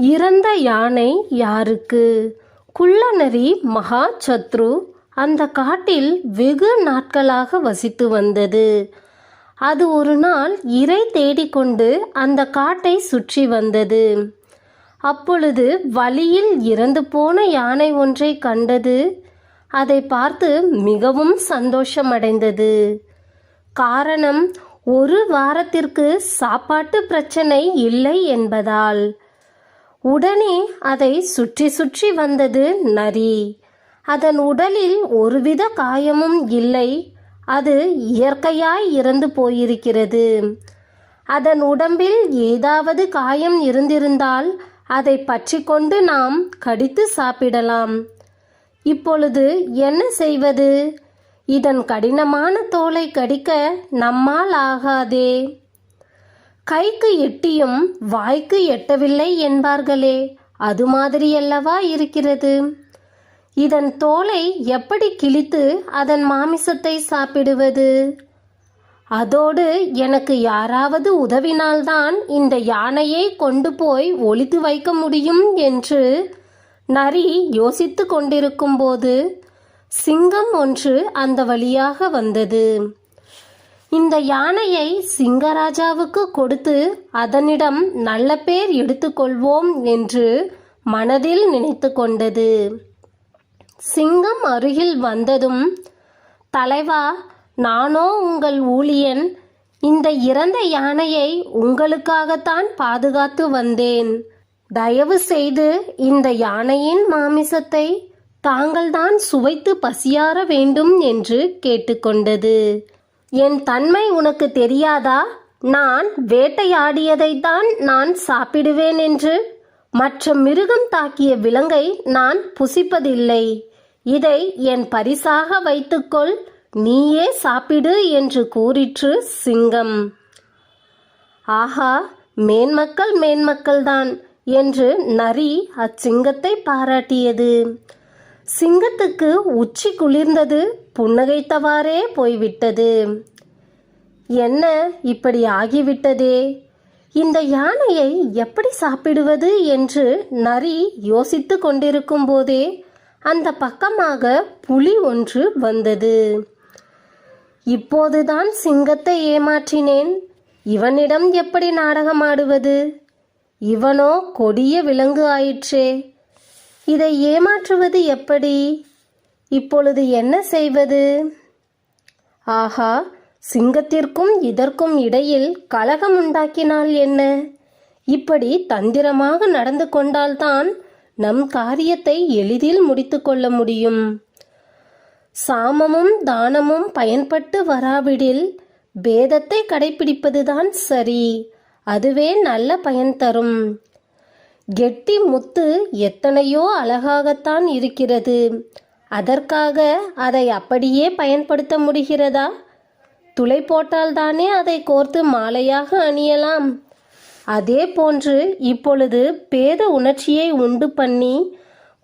இறந்த யானை யாருக்கு? குள்ளநரி மகா சத்ரு அந்த காட்டில் வெகு நாட்களாக வசித்து வந்தது. அது ஒரு நாள் இரை தேடிக்கொண்டு அந்த காட்டை சுற்றி வந்தது. அப்பொழுது வழியில் இறந்து போன யானை ஒன்றை கண்டது. அதை பார்த்து மிகவும் சந்தோஷமடைந்தது. காரணம் ஒரு வாரத்திற்கு சாப்பாட்டு பிரச்சனை இல்லை என்பதால். உடனே அதை சுற்றி சுற்றி வந்தது நரி. அதன் உடலில் ஒருவித காயமும் இல்லை. அது இயற்கையாய் இறந்து போயிருக்கிறது. அதன் உடம்பில் ஏதாவது காயம் இருந்திருந்தால் அதை பற்றி கொண்டு நாம் கடித்து சாப்பிடலாம். இப்பொழுது என்ன செய்வது? இதன் கடினமான தோலை கடிக்க நம்மால் ஆகாதே. கைக்கு எட்டியும் வாய்க்கு எட்டவில்லை என்பார்களே அது மாதிரியல்லவா இருக்கிறது? இதன் தோலை எப்படி கிழித்து அதன் மாமிசத்தை சாப்பிடுவது? அதோடு எனக்கு யாராவது உதவினால்தான் இந்த யானையை கொண்டு போய் ஒளித்து வைக்க முடியும் என்று நரி யோசித்து கொண்டிருக்கும்போது சிங்கம் ஒன்று அந்த வழியாக வந்தது. இந்த யானையை சிங்கராஜாவுக்கு கொடுத்து அதனிடம் நல்ல பேர் எடுத்துக்கொள்வோம் என்று மனதில் நினைத்து கொண்டது. சிங்கம் அருகில் வந்ததும் தலைவா நானோ உங்கள் ஊழியன். இந்த இறந்த யானையை உங்களுக்காகத்தான் பாதுகாத்து வந்தேன். தயவு செய்து இந்த யானையின் மாமிசத்தை தாங்கள்தான் சுவைத்து பசியாற வேண்டும் என்று கேட்டுக்கொண்டது என் தன்மை உனக்கு தெரியாதா? நான் வேட்டையாடியதைத்தான் நான் சாப்பிடுவேன் என்று. மற்ற மிருகம் தாக்கிய விலங்கை நான் புசிப்பதில்லை. இதை என் பரிசாக வைத்துக்கொள். நீயே சாப்பிடு என்று கூறிற்று சிங்கம். ஆஹா மேன்மக்கள் மேன்மக்கள்தான் என்று நரி அச்சிங்கத்தை பாராட்டியது. சிங்கத்துக்கு உச்சி குளிர்ந்தது. புன்னகைத்தவாறே போய்விட்டது. என்ன இப்படி ஆகிவிட்டதே? இந்த யானையை எப்படி சாப்பிடுவது என்று நரி யோசித்து கொண்டிருக்கும் போதே அந்த பக்கமாக புலி ஒன்று வந்தது. இப்போதுதான் சிங்கத்தை ஏமாற்றினேன். இவனிடம் எப்படி நாடகமாடுவது இவனோ கொடிய விலங்கு ஆயிற்றே. இதை ஏமாற்றுவது எப்படி? இப்பொழுது என்ன செய்வது? ஆஹா சிங்கத்திற்கும் இதற்கும் இடையில் கலகம் உண்டாக்கினால் என்ன? இப்படி தந்திரமாக நடந்து கொண்டால்தான் நம் காரியத்தை எளிதில் முடித்துக்கொள்ள முடியும். சாமமும் தானமும் பயன்பட்டு வராவிடில் பேதத்தை கடைபிடிப்பதுதான் சரி. அதுவே நல்ல பயன் தரும். கெட்டி முத்து எத்தனையோ அழகாகத்தான் இருக்கிறது. அதற்காக அதை அப்படியே பயன்படுத்த முடிகிறதா? துளை போட்டால்தானே அதை கோர்த்து மாலையாக அணியலாம். அதே போன்று இப்பொழுது பேத உணர்ச்சியை உண்டு பண்ணி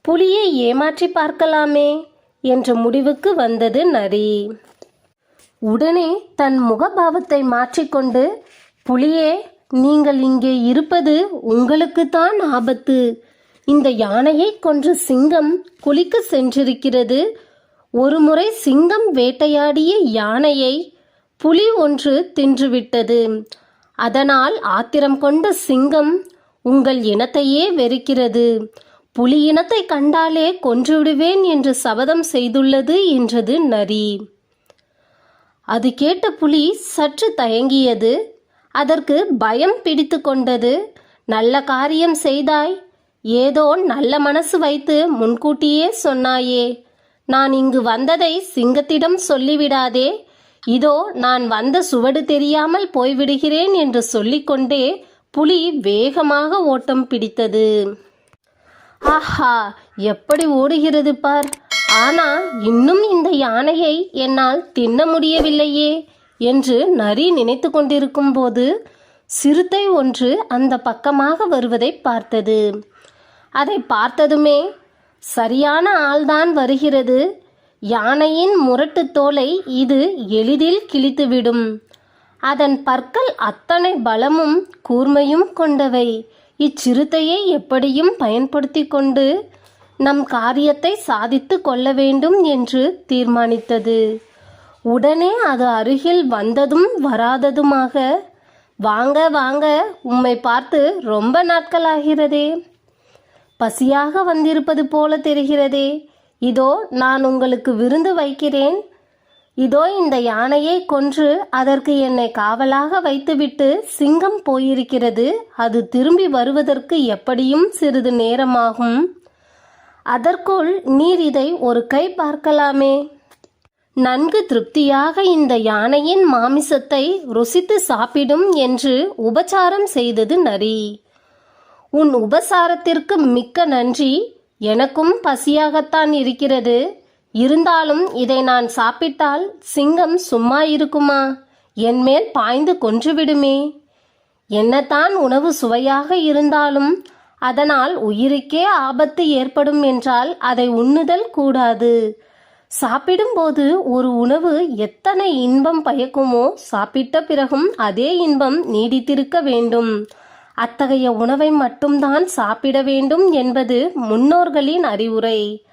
புலியை ஏமாற்றி பார்க்கலாமே என்ற முடிவுக்கு வந்தது நரி. உடனே தன் முகபாவத்தை மாற்றிக்கொண்டு புலியே நீங்கள் இங்கே இருப்பது உங்களுக்குத்தான் ஆபத்து. இந்த யானையை கொன்று சிங்கம் குளிக்க சென்றிருக்கிறது. ஒருமுறை சிங்கம் வேட்டையாடிய யானையை புலி ஒன்று தின்றுவிட்டது. அதனால் ஆத்திரம் கொண்ட சிங்கம் உங்கள் இனத்தையே வெறுக்கிறது. புலி இனத்தை கண்டாலே கொன்றுவிடுவேன் என்று சபதம் செய்துள்ளது என்றது நரி. அது கேட்ட புலி சற்று தயங்கியது. அதற்கு பயம் பிடித்து கொண்டது. நல்ல காரியம் செய்தாய். ஏதோ நல்ல மனசு வைத்து முன்கூட்டியே சொன்னாயே நான் இங்கு வந்ததை சிங்கத்திடம் சொல்லிவிடாதே. இதோ நான் வந்த சுவடு தெரியாமல் போய்விடுகிறேன் என்று சொல்லிக்கொண்டே புலி வேகமாக ஓட்டம் பிடித்தது. ஆஹா எப்படி ஓடுகிறது பார். ஆனா இன்னும் இந்த யானையை என்னால் தின்ன முடியவில்லையே என்று நரி நினைத்து கொண்டிருக்கும் போது சிறுத்தை ஒன்று அந்த பக்கமாக வருவதை பார்த்தது. அதை பார்த்ததுமே சரியான ஆள்தான் வருகிறது. யானையின் முரட்டு தோலை இது எளிதில் கிழித்துவிடும். அதன் பற்கள் அத்தனை பலமும் கூர்மையும் கொண்டவை. இச்சிறுத்தையை எப்படியும் பயன்படுத்தி கொண்டு நம் காரியத்தை சாதித்து கொள்ள வேண்டும் என்று தீர்மானித்தது. உடனே அது அருகில் வந்ததும் வராததுமாக வாங்க வாங்க உம்மை பார்த்து ரொம்ப நாட்களாகிறதே. பசியாக வந்திருப்பது போல தெரிகிறதே. இதோ நான் உங்களுக்கு விருந்து வைக்கிறேன். இதோ இந்த யானையை கொன்று அதற்கு என்னை காவலாக வைத்துவிட்டு சிங்கம் போயிருக்கிறது. அது திரும்பி வருவதற்கு எப்படியும் சிறிது நேரமாகும். அதற்குள் நீர் இதை ஒரு கை பார்க்கலாமே. நன்கு திருப்தியாக இந்த யானையின் மாமிசத்தை ருசித்து சாப்பிடும் என்று உபச்சாரம் செய்தது நரி. உன் உபசாரத்திற்கு மிக்க நன்றி. எனக்கும் பசியாகத்தான் இருக்கிறது. இருந்தாலும் இதை நான் சாப்பிட்டால் சிங்கம் சும்மா இருக்குமா? என் மேல் பாய்ந்து கொன்றுவிடுமே என்னத்தான் உணவு சுவையாக இருந்தாலும் அதனால் உயிருக்கே ஆபத்து ஏற்படும் என்றால் அதை உண்ணுதல் கூடாது. சாப்பிடும்போது ஒரு உணவு எத்தனை இன்பம் பயக்குமோ சாப்பிட்ட பிறகும் அதே இன்பம் நீடித்திருக்க வேண்டும். அத்தகைய உணவை மட்டும்தான் சாப்பிட வேண்டும் என்பது முன்னோர்களின் அறிவுரை.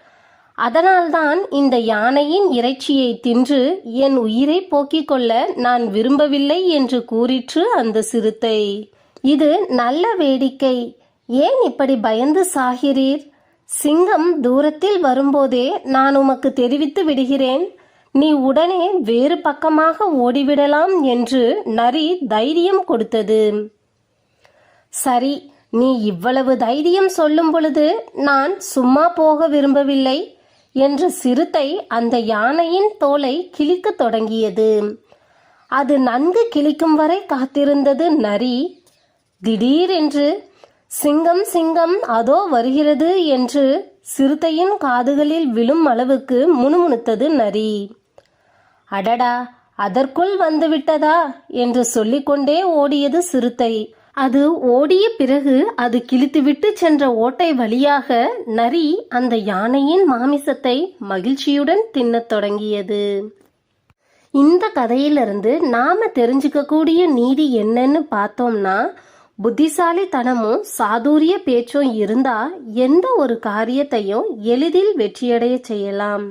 அதனால்தான் இந்த யானையின் இறைச்சியை தின்று என் உயிரை போக்கிக் கொள்ள நான் விரும்பவில்லை என்று கூறிற்று அந்த சிறுத்தை. இது நல்ல வேடிக்கை. ஏன் இப்படி பயந்து சாகிறீர்? சிங்கம் தூரத்தில் வரும்போதே நான் உமக்கு தெரிவித்து விடுகிறேன். நீ உடனே வேறு பக்கமாக ஓடிவிடலாம் என்று நரி தைரியம் கொடுத்தது. சரி நீ இவ்வளவு தைரியம் சொல்லும் பொழுது நான் சும்மா போக விரும்பவில்லை என்று சிறுத்தை அந்த யானையின் தோலை கிழிக்கத் தொடங்கியது. அது நன்கு கிழிக்கும் வரை காத்திருந்தது நரி. திடீரென்று சிங்கம் சிங்கம் அதோ வருகிறது என்று சிறுத்தையின் காதுகளில் விழும் அளவுக்கு முணுமுணுத்தது நரி. அடடா அதற்குள் வந்துவிட்டதா என்று சொல்லிக்கொண்டே ஓடியது சிறுத்தை. அது ஓடிய பிறகு அது கிழித்துவிட்டு சென்ற ஓட்டை வழியாக நரி அந்த யானையின் மாமிசத்தை மகிழ்ச்சியுடன் தின்னத் தொடங்கியது. இந்த கதையிலிருந்து நாம தெரிஞ்சுக்கக்கூடிய நீதி என்னன்னு பார்த்தோம்னா புத்திசாலித்தனமும் சாதுரிய பேச்சும் இருந்தா எந்த ஒரு காரியத்தையும் எளிதில் வெற்றியடைய செய்யலாம்.